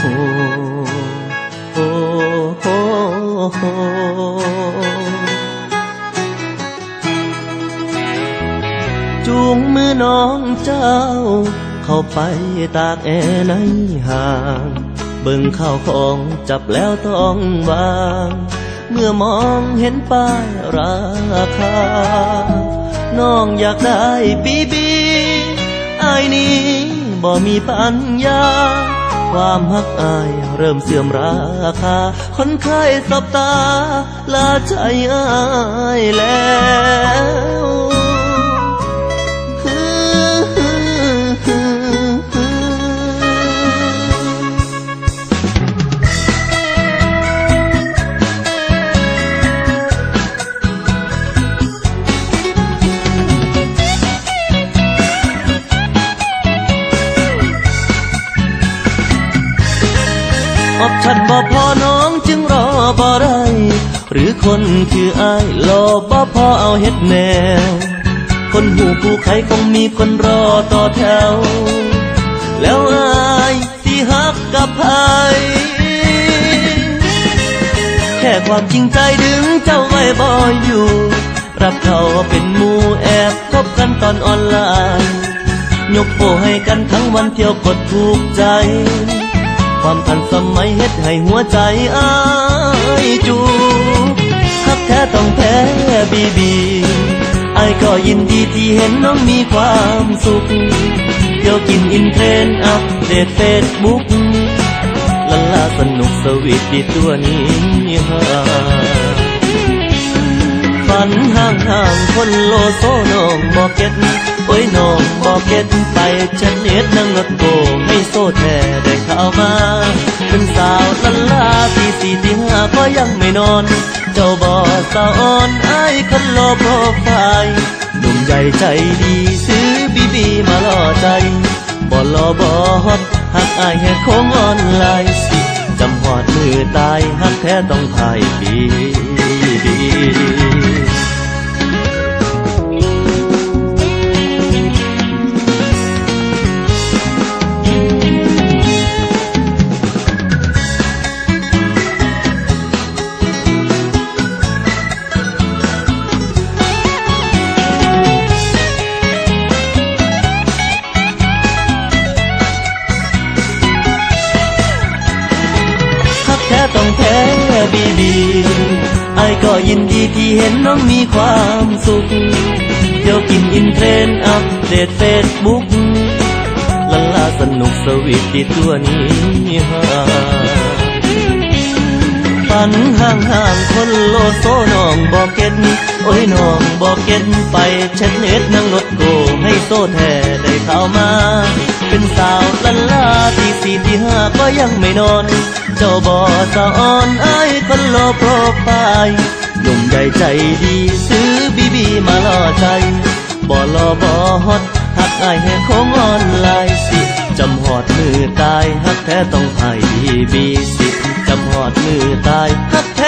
จูงมือน้องเจ้า เข้าไปตากแอในห่าง เบิ่งข้าวของจับแล้วต้องวาง เมื่อมองเห็นป้ายราคา น้องอยากได้ปีบีไอนี้บ่มีปัญญา ความฮักอายเริ่มเสื่อมราคา คนเคยสบตาลาใจอายแล้ว ออปชั่นบ่พอน้องจึงรอบ่ได้ หรือคนคืออายรอบ่พอเอาเฮ็ดแนว คนหูผู้ใครคงมีคนรอต่อแถว แล้วอายสิฮักกับไผแค่ความจริงใจดึงเจ้าไว้บ่อยู่ รับเขาเป็นหมู่แอบคบกันตอนออนไลน์ยกโปให้กันทั้งวันเที่ยวกดถูกใจ ความทันสมัยเฮ็ดให้หัวใจอายจูฮักแท้ต้องแพ้บีบีไอายก็ยินดีที่เห็นน้องมีความสุข เที่ยวกินอินเทรนอัปเดตเฟซบุ๊กลาลาสนุกสวีทดีตัวนี้ฮะฝันห่างห่างคนโลโซน้องบอกเก็ต โอ้ยน้องบอกเก็ตไปฉันเน็ตนั่งรถโกให้โซ่แท้ได้ข่าวมา เป็นสาวลันลาตีสี่ตีห้าก็ยังไม่นอน เจ้าบอสาวอ่อนไอ้ายคนโลโปรไฟล์หนุ่มใหญ่ใจดีซื้อบีบีมาล่อใจบ่รอบ่ฮอตหักอายแค่โค้งออนไลน์สิจำหอดมือตายหักแท้ต้องถ่ายบี บีบีไอก็ยินดีที่เห็นน้องมีความสุขเที่ยวกินอินเทรนอัปเดตเฟซบุ๊กลาลาสนุกสวีทดีตัวนี้ฮะฝันห่างห่างคนโลโซน้องบอกเก็ตโอ้ยน้องบอกเก็ตไปเช็ดเน็ตนั่งรถโกให้โซแท้ได้ข่าวมา เป็นสาวลันลาที สี่ที่ห้าก็ยังไม่นอน เจ้าบอสะอ่อนไอ้ายคนโลโปรไฟล์หนุ่มใหญ่ใจดีซื้อบีบีมาล่อใจบ่รอบ่ฮอตหักอายให้โค้งออนไลน์สิจำหอดมือตายหักแท้ต้องไผ่บีบีสิจำหอดมือตายหักแท้